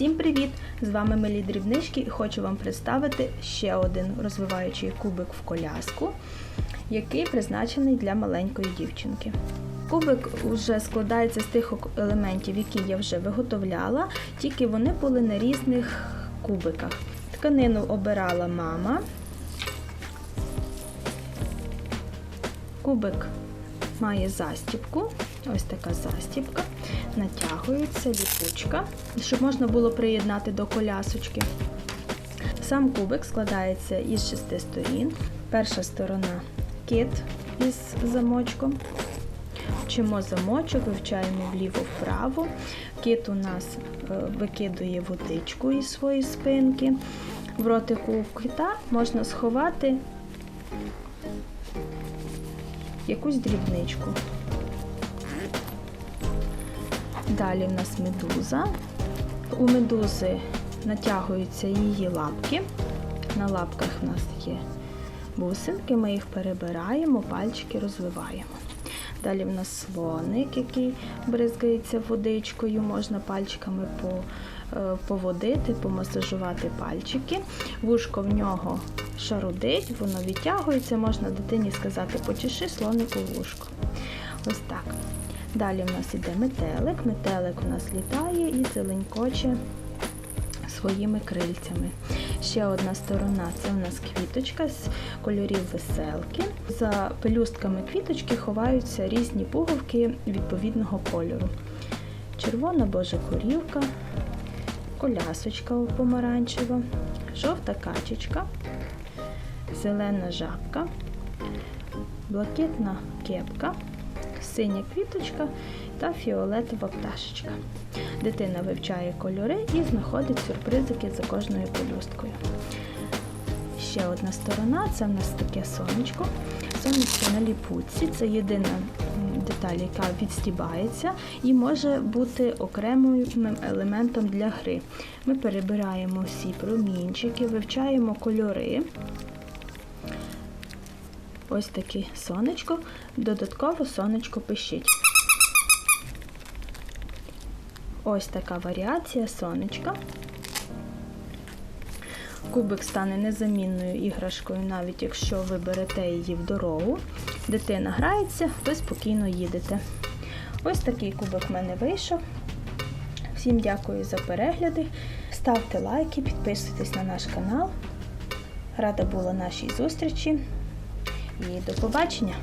Всім привіт! З вами Милі Дрібнички і хочу вам представити ще один розвиваючий кубик в коляску, який призначений для маленької дівчинки. Кубик вже складається з тих елементів, які я вже виготовляла, тільки вони були на різних кубиках. Тканину обирала мама. Кубик має застібку. Ось така застібка. Натягується ліпучка, щоб можна було приєднати до колясочки. Сам кубик складається із шести сторін. Перша сторона кит із замочком. Вчимо замочок, вивчаємо вліво-вправо. Кит у нас е, викидує водичку із своєї спинки. В ротику кита можна сховати якусь дрібничку. Далі в нас медуза. У медузи натягуються її лапки. На лапках в нас є бусинки, ми їх перебираємо, пальчики розвиваємо. Далі в нас слоник, який бризгається водичкою, можна пальчиками е, поводити, помасажувати пальчики. Вушко в нього шарудить, воно відтягується, можна дитині сказати, почеши слонику вушко. Ось так. Далі в нас іде метелик. Метелик у нас літає і зеленькоче своїми крильцями. Ще одна сторона це у нас квіточка з кольорів веселки. За пелюстками квіточки ховаються різні пуговки відповідного кольору. Червона божа корівка, колясочка помаранчева, жовта качечка, зелена жабка, блакитна кепка, синя квіточка та фіолетова пташечка. Дитина вивчає кольори і знаходить сюрпризики за кожною пелюсткою. Ще одна сторона це в нас таке сонечко. Сонечко на ліпутці. Це єдина деталь, яка відстібається і може бути окремим елементом для гри. Ми перебираємо всі промінчики, вивчаємо кольори. Ось таке сонечко. Додатково сонечко пищить. Ось така варіація сонечка. Кубик стане незамінною іграшкою, навіть якщо ви берете її в дорогу. Дитина грається, ви спокійно їдете. Ось такий кубик в мене вийшов. Всім дякую за перегляди. Ставте лайки, підписуйтесь на наш канал. Рада була нашій зустрічі і до побачення!